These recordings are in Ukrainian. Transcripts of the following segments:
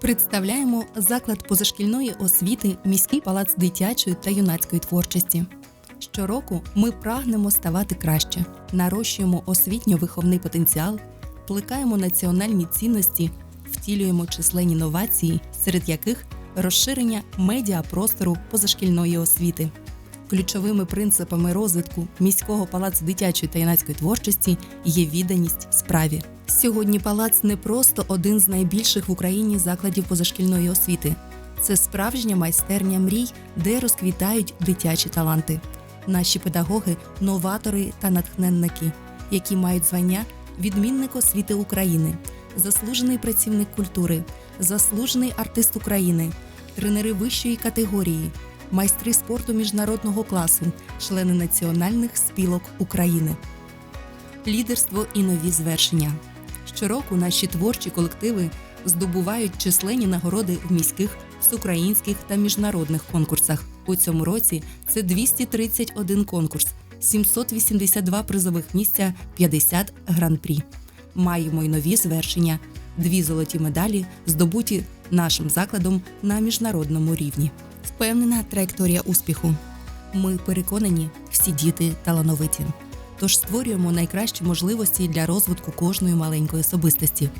Представляємо заклад позашкільної освіти міський палац дитячої та юнацької творчості. Щороку ми прагнемо ставати краще, нарощуємо освітньо-виховний потенціал, плекаємо національні цінності, втілюємо численні новації, серед яких розширення медіапростору позашкільної освіти. Ключовими принципами розвитку міського палацу дитячої та юнацької творчості є відданість справі. Сьогодні палац не просто один з найбільших в Україні закладів позашкільної освіти. Це справжня майстерня мрій, де розквітають дитячі таланти. Наші педагоги новатори та натхненники, які мають звання відмінник освіти України, заслужений працівник культури, заслужений артист України, тренери вищої категорії, майстри спорту міжнародного класу, члени національних спілок України. Лідерство і нові звершення. Щороку наші творчі колективи здобувають численні нагороди в міських, всеукраїнських та міжнародних конкурсах. У цьому році це 231 конкурс, 782 призових місця, 50 гран-прі. Маємо й нові звершення, дві золоті медалі, здобуті нашим закладом на міжнародному рівні. Впевнена траєкторія успіху. Ми переконані, всі діти талановиті. Тож створюємо найкращі можливості для розвитку кожної маленької особистості.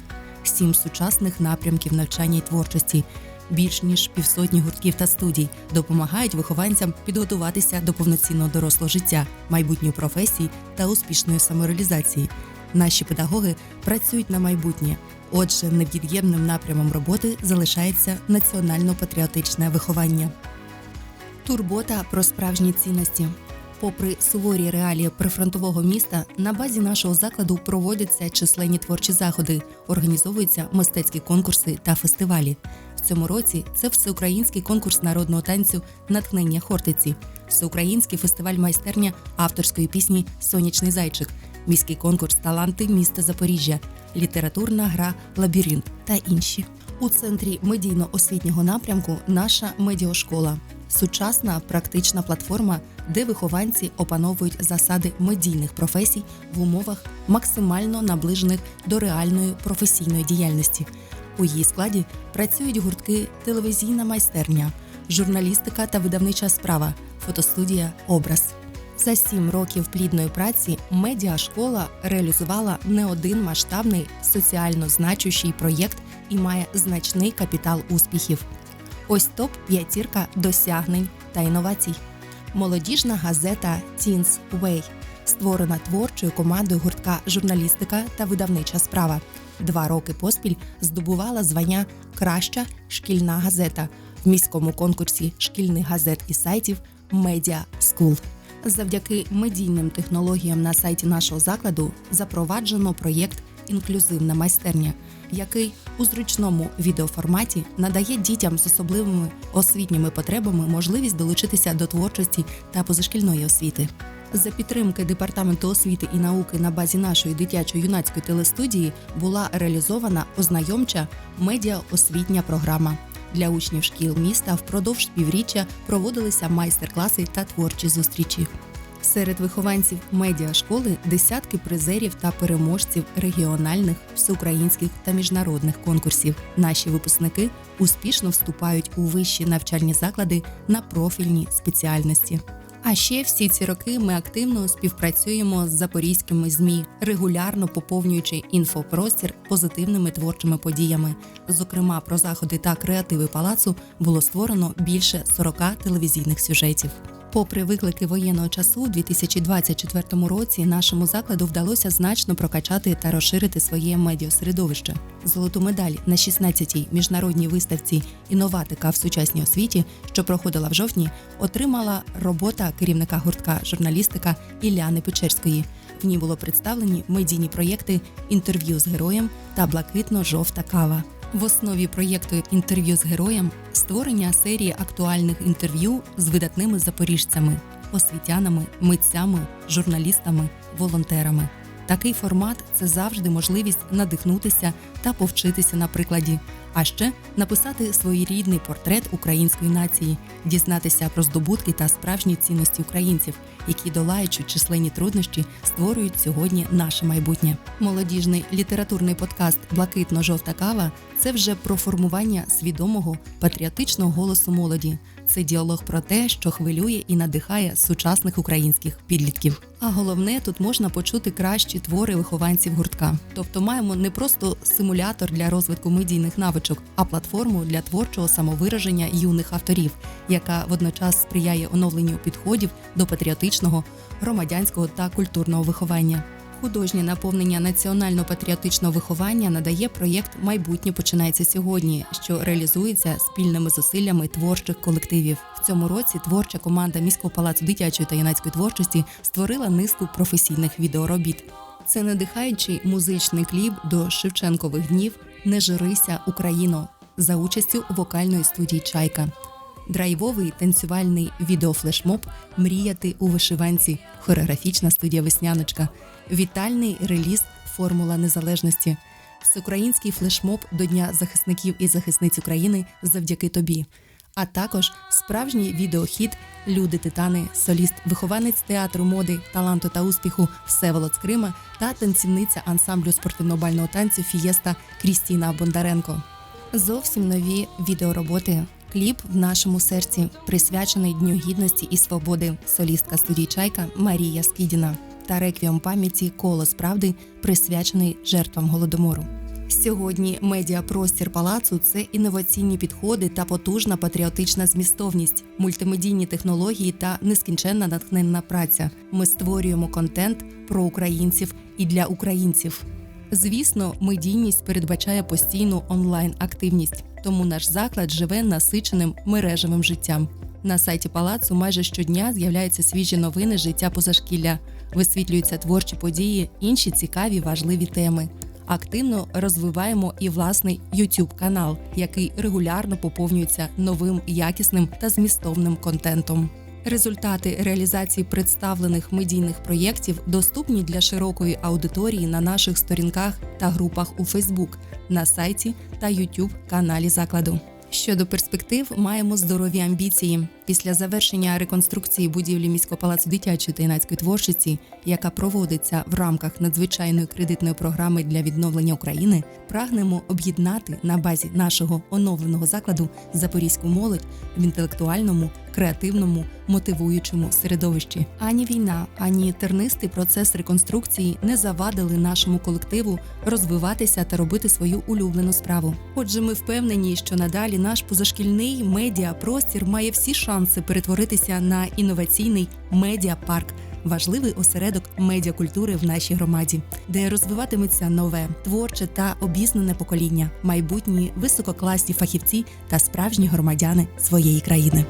Сім сучасних напрямків навчання і творчості, більш ніж півсотні гуртків та студій допомагають вихованцям підготуватися до повноцінного дорослого життя, майбутньої професії та успішної самореалізації. Наші педагоги працюють на майбутнє. Отже, невід'ємним напрямом роботи залишається національно-патріотичне виховання. Турбота про справжні цінності. Попри суворі реалії прифронтового міста, на базі нашого закладу проводяться численні творчі заходи, організовуються мистецькі конкурси та фестивалі. В цьому році це всеукраїнський конкурс народного танцю Натхнення Хортиці, всеукраїнський фестиваль майстерня авторської пісні Сонячний зайчик, міський конкурс Таланти міста Запоріжжя, літературна гра Лабіринт та інші. У центрі медійно-освітнього напрямку наша медіошкола сучасна практична платформа, де вихованці опановують засади медійних професій в умовах максимально наближених до реальної професійної діяльності. У її складі працюють гуртки телевізійна майстерня, журналістика та видавнича справа, фотостудія Образ. За сім років плідної праці медіашкола реалізувала не один масштабний соціально значущий проєкт і має значний капітал успіхів. Ось топ п'ятірка досягнень та інновацій. Молодіжна газета Teens Way, створена творчою командою гуртка журналістика та видавнича справа. Два роки поспіль здобувала звання Краща шкільна газета в міському конкурсі шкільних газет і сайтів Media School. Завдяки медійним технологіям на сайті нашого закладу запроваджено проєкт Інклюзивна майстерня, який у зручному відеоформаті надає дітям з особливими освітніми потребами можливість долучитися до творчості та позашкільної освіти. За підтримки департаменту освіти і науки на базі нашої дитячо-юнацької телестудії була реалізована ознайомча медіаосвітня програма. Для учнів шкіл міста впродовж півріччя проводилися майстер-класи та творчі зустрічі. Серед вихованців медіашколи десятки призерів та переможців регіональних, всеукраїнських та міжнародних конкурсів. Наші випускники успішно вступають у вищі навчальні заклади на профільні спеціальності. А ще всі ці роки ми активно співпрацюємо з запорізькими змі, регулярно поповнюючи інфопростір позитивними творчими подіями. Зокрема, про заходи та креативи палацу було створено більше 40 телевізійних сюжетів. Попри виклики воєнного часу, у 2024 році нашому закладу вдалося значно прокачати та розширити своє медіасередовище. Золоту медаль на 16-й міжнародній виставці інноватика в сучасній освіті, що проходила в жовтні, отримала робота керівника гуртка журналістика Ілляни Печерської. В ній було представлені медійні проєкти інтерв'ю з героєм та блакитно-жовта кава. В основі проєкту інтерв'ю з героєм створення серії актуальних інтерв'ю з видатними запоріжцями, освітянами, митцями, журналістами, волонтерами. Такий формат це завжди можливість надихнутися та повчитися на прикладі, а ще написати своєрідний портрет української нації, дізнатися про здобутки та справжні цінності українців, які долаючи численні труднощі, створюють сьогодні наше майбутнє. Молодіжний літературний подкаст Блакитно-жовта кава це вже про формування свідомого патріотичного голосу молоді. Це діалог про те, що хвилює і надихає сучасних українських підлітків. А головне, тут можна почути кращі твори вихованців гуртка. Тобто маємо не просто симулятор для розвитку медійних навичок, а платформу для творчого самовираження юних авторів, яка водночас сприяє оновленню підходів до патріотичного, громадянського та культурного виховання. Художнє наповнення національно-патріотичного виховання надає проєкт Майбутнє починається сьогодні, що реалізується спільними зусиллями творчих колективів. В цьому році творча команда міського палацу дитячої та юнацької творчості створила низку професійних відеоробіт. Це надихаючий музичний кліп до Шевченкових днів Не журися, Україно за участю вокальної студії Чайка. Драйвовий танцювальний відеофлешмоб Мріяти у вишиванці, хореографічна студія Весняночка, вітальний реліз Формула незалежності, всеукраїнський флешмоб до Дня захисників і захисниць України завдяки тобі. А також справжній відеохід Люди Титани, соліст, вихованець театру моди, таланту та успіху Всеволод Крима та танцівниця ансамблю спортивно-бального танцю Фієста Крістіна Бондаренко. Зовсім нові відеороботи. Кліп в нашому серці присвячений Дню гідності і свободи. Солістка студії Чайка Марія Скідіна та реквієм пам'яті Колос правди присвячений жертвам голодомору. Сьогодні медіапростір палацу це інноваційні підходи та потужна патріотична змістовність, мультимедійні технології та нескінченна натхненна праця. Ми створюємо контент про українців і для українців. Звісно, медійність передбачає постійну онлайн-активність, тому наш заклад живе насиченим мережевим життям. На сайті палацу майже щодня з'являються свіжі новини життя позашкілля, висвітлюються творчі події, інші цікаві важливі теми. Активно розвиваємо і власний youtube канал, який регулярно поповнюється новим якісним та змістовним контентом. Результати реалізації представлених медійних проєктів доступні для широкої аудиторії на наших сторінках та групах у Facebook, на сайті та YouTube каналі закладу. Щодо перспектив, маємо здорові амбіції. Після завершення реконструкції будівлі міського палацу дитячої та юнацької творчості, яка проводиться в рамках надзвичайної кредитної програми для відновлення України, прагнемо об'єднати на базі нашого оновленого закладу запорізьку молодь в інтелектуальному, креативному, мотивуючому середовищі. Ані війна, ані тернистий процес реконструкції не завадили нашому колективу розвиватися та робити свою улюблену справу. Отже, ми впевнені, що надалі наш позашкільний медіапростір має всі шанси перетворитися на інноваційний медіапарк. Важливий осередок медіакультури в нашій громаді, де розвиватиметься нове, творче та обізнане покоління, майбутні висококласні фахівці та справжні громадяни своєї країни.